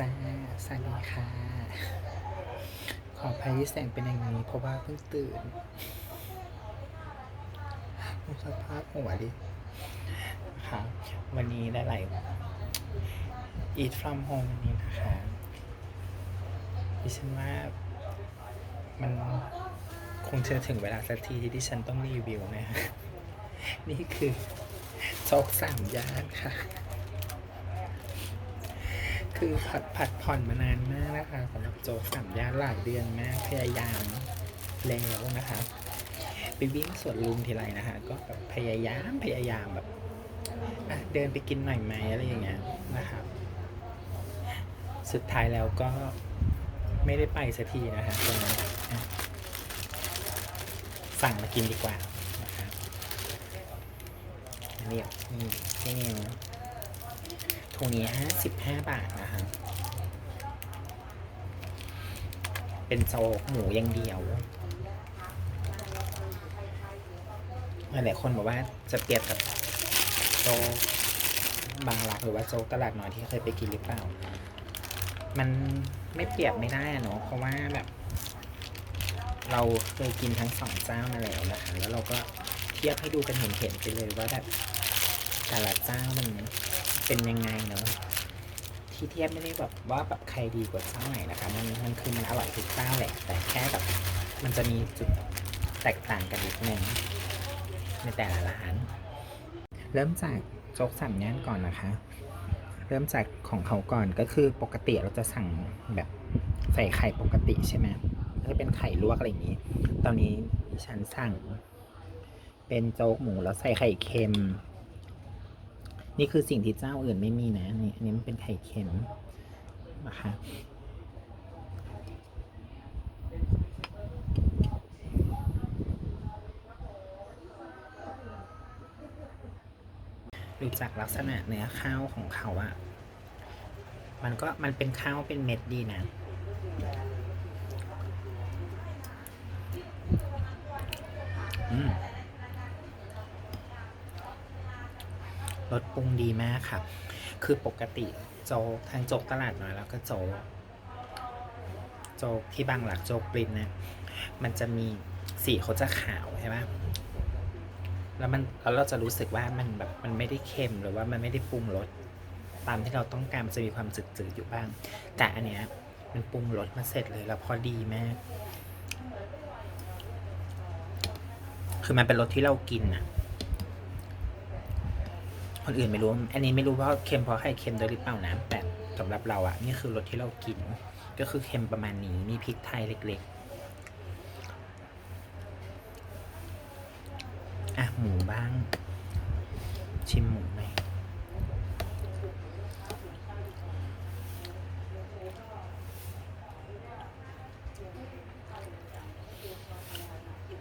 จ้าสวัสดีค่ะ ขออภัยที่แสงเป็นอย่างนี้ เพราะว่าเพิ่งตื่นดูสภาพหัวดิค่ะวันนี้ได้หลย Eat from home วันนี้นะคะดิฉันว่ามันคงจะถึงเวลาสักทีที่ดิฉันต้องรีวิวนะฮะนี่คือโจ๊กสามย่านค่ะ คือผัดผัดผ่อนมานานมากนะคะสำหรับโจ๊กสามย่านหลายเดือนมากพยายามแล้วนะคะไปวิ่งสวนลุมทีไรนะคะก็แบบพยายามพยายามแบบเดินไปกินหน่อยไหมอะไรอย่างเงี้ยนะครับสุดท้ายแล้วก็ไม่ได้ไปสักทีนะคะตรงนี้สั่งมากินดีกว่านะครับเรียกนี่นี่ ถุงนี้ห้าสิบห้าบาทนะคะ เป็นโจ๊กหมูอย่างเดียวหลายๆคนบอกว่าจะเปรียบกับโจ๊กบางรักหรือว่าโจ๊กตลาดน้อยที่เคยไปกินหรือเปล่า มันไม่เปรียบไม่ได้อะเนาะเพราะว่าแบบ เราเคยกินทั้งสองเจ้ามาแล้วนะคะแล้วเราก็เทียบให้ดูกันเห็นๆไปเลยว่าแบบแต่ละเจ้ามัน เป็นยังไงเนาะที่เทียบไม่ได้แบบว่าแบบใครดีกว่าเจ้าไหนนะคะ มันมันคือมันอร่อยทุกเจ้าแหละ แต่แค่แบบมันจะมีจุดแตกต่างกันนิดนึงในแต่ละร้าน เริ่มจากโจ๊กสามย่านก่อนนะคะ เริ่มจากของเขาก่อนก็คือปกติเราจะสั่งแบบใส่ไข่ปกติใช่ไหมถ้าเป็นไข่ลวกอะไรอย่างนี้ ตอนนี้ฉันสั่ง เป็นโจ๊กหมูแล้วใส่ไข่เค็ม นี่คือสิ่งที่เจ้าอื่นไม่มีนะนี่อันนี้มันเป็นไข่เค็มนะคะดูจากลักษณะเนื้อข้าวของเขาอะมันก็มันเป็นข้าวเป็นเม็ดดีนะอืม รสปรุงดีมากครับคือปกติโจ๊กทางโจ๊กตลาดน้อยแล้วก็โจ๊กโจ๊กที่บางหลักโจ๊กปรินนะมันจะมีสีเขาจะขาวใช่ไหมแล้วมันแล้วเราจะรู้สึกว่ามันแบบมันไม่ได้เค็มหรือว่ามันไม่ได้ปรุงรสตามที่เราต้องการมันจะมีความจืดๆอยู่บ้าง แต่อันเนี้ยมันปรุงรสมาเสร็จเลยแล้วพอดีมาก คือมันเป็นรสที่เรากินอะ คนอื่นไม่รู้ อันนี้ไม่รู้ว่าเค็มเพราะไข่เค็มด้วยหรือเปล่านะ แต่สำหรับเราอะนี่คือรสที่เรากิน ก็คือเค็มประมาณนี้ มีพริกไทยเล็กๆ อะ หมูบ้าง ชิมหมูไหม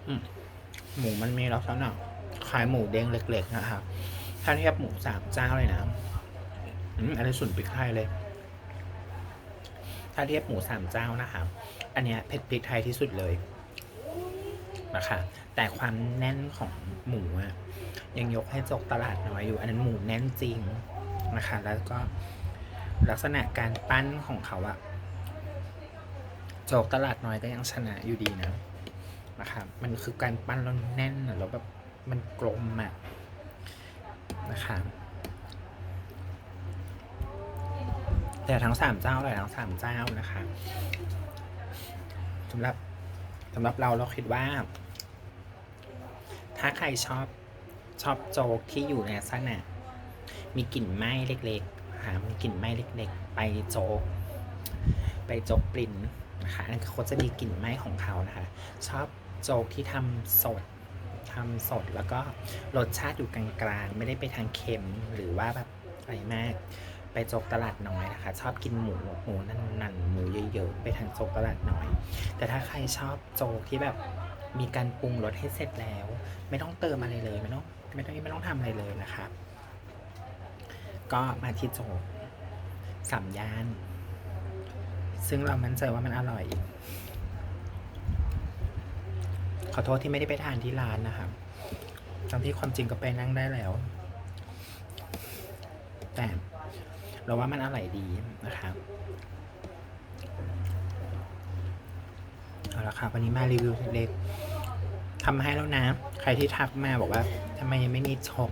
อืมหมูมันมีลักษณะคล้ายหมูเด้งเล็ก ๆ นะครับ ถ้าเทียบหมูสามเจ้าเลยนะอืมอันนี้ส่วนพริกไทยเลยถ้าเทียบหมูสามเจ้านะครับอันเนี้ยเผ็ดพริกไทยที่สุดเลยนะคะ แต่ความแน่นของหมูอะยังยกให้จกตลาดน้อยอยู่ อันนั้นหมูแน่นจริงนะคะ แล้วก็ลักษณะการปั้นของเขาอะจกตลาดน้อยก็ยังชนะอยู่ดีนะนะครับมันคือการปั้นแล้วแน่นแล้วแบบมันกลมอะ นะคะแต่ทั้งสามเจ้าเลยทั้งสามเจ้านะคะสำหรับสำหรับเราเราคิดว่า ถ้าใครชอบชอบโจ๊กที่อยู่ในลักษณะมีกลิ่นไหม้เล็กๆนะคะมีกลิ่นไหม้เล็ก ๆ ไปโจ๊กไปโจ๊กปรินนะคะนั่นเขาจะมีกลิ่นไหม้ของเขานะคะ ชอบโจ๊กที่ทำสด ทำสด แล้วก็รสชาติอยู่กลางๆ ไม่ได้ไปทางเค็มหรือว่าแบบอะไรมาก ไปโจ๊กตลาดน้อยนะคะ ชอบกินหมูหมูนั่นๆหมูเยอะๆไปทางโจ๊กตลาดน้อย แต่ถ้าใครชอบโจ๊กที่แบบมีการปรุงรสให้เสร็จแล้ว ไม่ต้องเติมอะไรเลยไม่ต้องไม่ต้องไม่ต้องทำอะไรเลยนะครับก็มาที่โจ๊กสามย่าน ซึ่งเรามั่นใจว่ามันอร่อย ขอโทษที่ไม่ได้ไปทานที่ร้านนะครับทั้งที่ความจริงก็ไปนั่งได้แล้ว แต่เราว่ามันอร่อยดีนะครับเอาละครับวันนี้มารีวิวเล็กทำให้แล้วนะ ใครที่ทักมาบอกว่าทำไมยังไม่มีโจก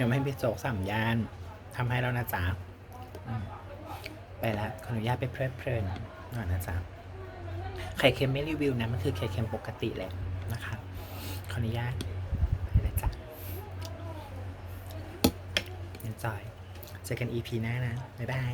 ยังไม่มีโจกสามยานทำให้แล้วนะจ๊ะไปละขออนุญาตไปเพลิดเพลินหน่อยนะจ๊ะไข่เค็มไม่รีวิวนะ มันคือไข่เค็มปกติแหละ นะคะขออนุญาตไปเลยจ้ะ enjoy เจอกัน EP หน้านะ บ๊ายบาย